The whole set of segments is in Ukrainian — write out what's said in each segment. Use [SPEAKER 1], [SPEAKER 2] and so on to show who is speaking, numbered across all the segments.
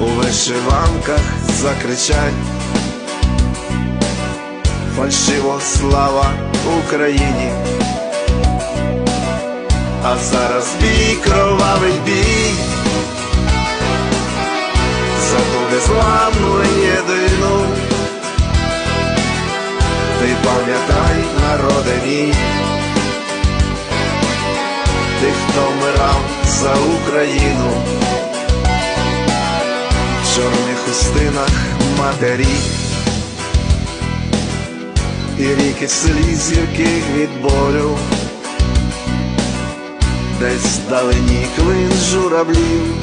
[SPEAKER 1] у вишиванках закричать, фальшиво слава Україні, а зараз бій, кровавий бій. За ту незламну єдину. Ти пам'ятай, народе мій, ти, хто вмирав за Україну, хустинах матері, і ріки сліз гірких від болю, десь вдалині клин журавлів.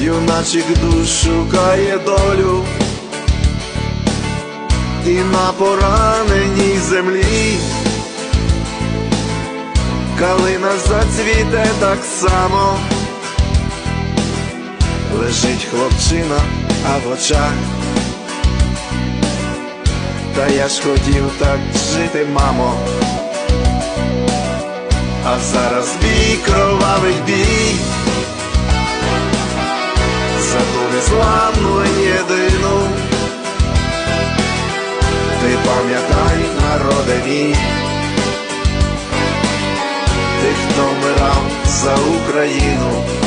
[SPEAKER 1] Юначик душ шукає долю, і на пораненій землі. Калина зацвіте так само, лежить хлопчина, а в очах. Та я ж хотів так жити, мамо. А зараз бій, кровавий бій за ту незламну єдину. Ти пам'ятай, народе мій, ти, хто вмирав за Україну.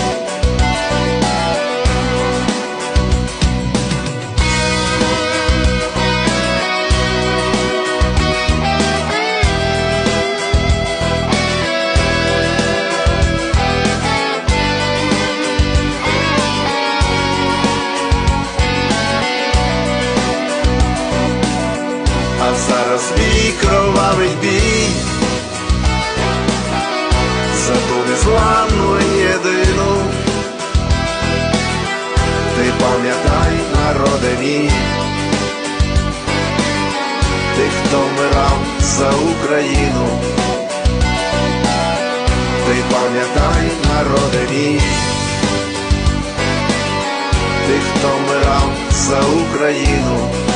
[SPEAKER 1] Народе тих, хто вмирав за Україну. Ти пам'ятай, народи мій, тих, хто вмирав за Україну.